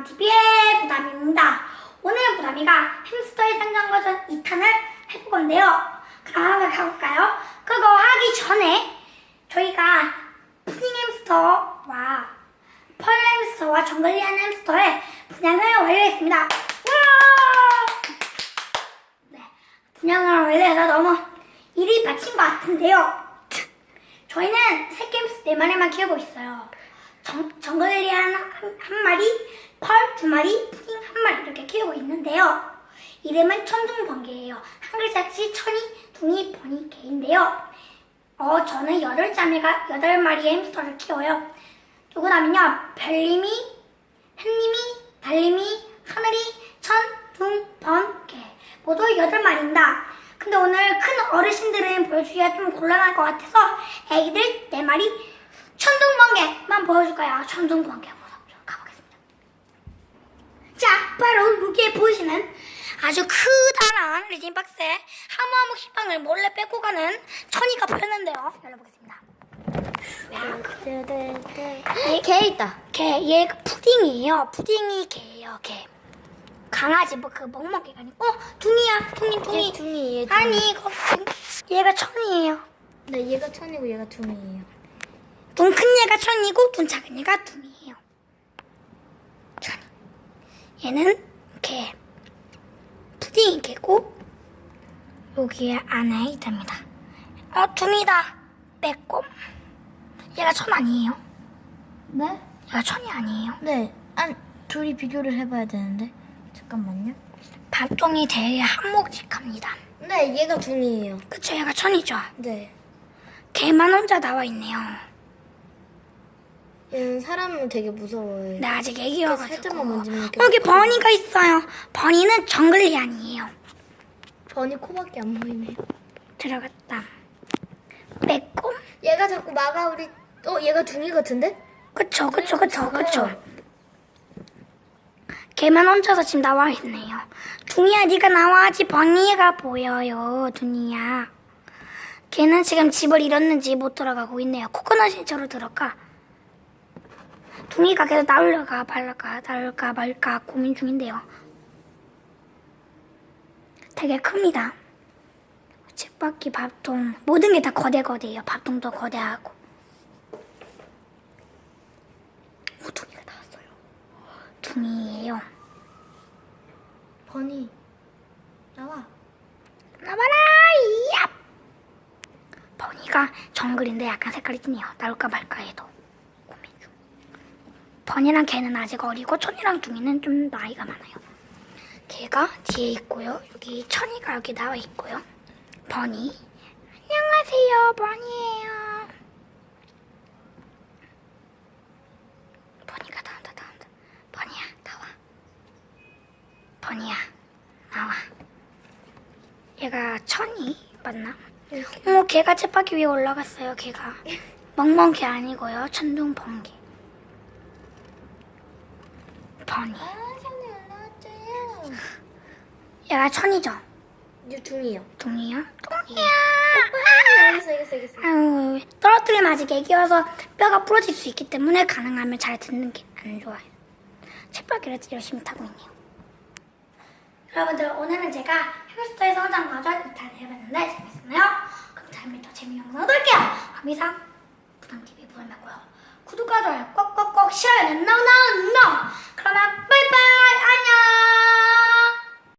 부담TV의 부담입니다. 오늘 부담이가 햄스터의 상장 버전 2탄을 해볼 건데요. 그럼 가볼까요? 그거 하기 전에 저희가 푸딩 햄스터와 펄 햄스터와 정글리안 햄스터의 분양을 완료했습니다. 와! 네, 분양을 완료해서 너무 일이 마친 것 같은데요. 저희는 새게임스 네 마리만 키우고 있어요. 정, 정글리안 한, 한 마리, 펄 두 마리, 푸딩 한 마리 이렇게 키우고 있는데요. 이름은 천둥번개예요. 한 글자씩 천이, 둥이, 번이, 개인데요. 어, 저는 여덟 자매가 여덟 마리의 햄스터를 키워요. 누구냐면요, 별님이, 햇님이, 달님이, 하늘이, 천, 둥, 번, 개 모두 여덟 마리입니다. 근데 오늘 큰 어르신들은 보여주기가 좀 곤란할 것 같아서 애기들 네 마리 천둥번개만 보여줄 거예요. 천둥번개 무섭죠. 가보겠습니다. 자, 보이시는 아주 크다란 리진 박스에 하무하무 식빵을 몰래 뺏고 가는 천이가 보였는데요. 열어보겠습니다. 네, 개 있다. 개, 얘 푸딩이에요. 푸딩이 개예요, 개. 강아지 뭐그 멍멍개가 아니고 어, 둥이야, 둥이, 둥이. 얘 둥이, 얘 둥이. 아니, 이거 얘가 천이에요. 네, 얘가 천이고 얘가 둥이에요. 눈 큰 얘가 천이고 눈 작은 얘가 둥이에요. 천. 얘는 개. 푸딩이 개고 여기에 안에 있답니다. 어 둥이다. 빼꼼. 얘가 천 아니에요. 네? 얘가 천이 아니에요. 네. 안 둘이 비교를 해봐야 되는데. 잠깐만요. 밥종이 되게 한몫직합니다. 네, 얘가 둥이에요. 그쵸 얘가 천이죠. 네. 개만 혼자 나와 있네요. 얘는 사람은 되게 무서워요. 근데 아직 애기여가지고 살짝만 만지면 이렇게 어, 여기 버니가 있어요. 버니는 정글리안이에요. 번이 코밖에 안 보이네요. 들어갔다. 빼꼼. 얘가 자꾸 막아 우리. 어, 얘가 둥이 같은데? 그쵸, 그쵸, 그쵸. 그쵸. 걔만 혼자서 지금 나와 있네요. 둥이야, 네가 나와야지 번이가 보여요, 둥이야. 걔는 지금 집을 잃었는지 못 들어가고 있네요. 코코넛이 저로 들어가. 둥이가 계속 나올려가 말까 나올까 말까 고민 중인데요. 되게 큽니다. 쳇바퀴 밥통 모든 게 다 거대 거대해요. 밥통도 거대하고. 오, 둥이가 나왔어요. 둥이에요. 번이. 나와. 나와라! 얍! 버니가 정글인데 약간 색깔이 진해요. 나올까 말까 해도 고민 중. 버니랑 걔는 아직 어리고 천이랑 둥이는 좀 나이가 많아요. 걔가 뒤에 있고요. 여기 천이가 여기 나와 있고요. 버니. 안녕하세요. 버니예요. 버니가 나온다 나온다. 버니야 나와. 버니야 나와. 얘가 천이 맞나? 어머 걔가 쳇바퀴 위에 올라갔어요 걔가 멍멍 개 아니고요 천둥 번개 버니 아. 얘가 천이죠? 얘 둥이요. 둥이야? 둥이야 알겠어, 알겠어, 알겠어. 아유 떨어뜨리면 아직 애기여서 뼈가 부러질 수 있기 때문에 가능하면 잘 듣는 게 안 좋아요 쳇바퀴를 열심히 타고 있네요 여러분들 오늘은 제가 햄스터의 성장 과정 2탄 해봤는데 재밌었나요? 그럼 다음에 더 재미있는 영상 또 올게요 그럼 이상 부담TV 부담이었고요 구독과 좋아요 꼭꼭꼭 싫어요는 노노노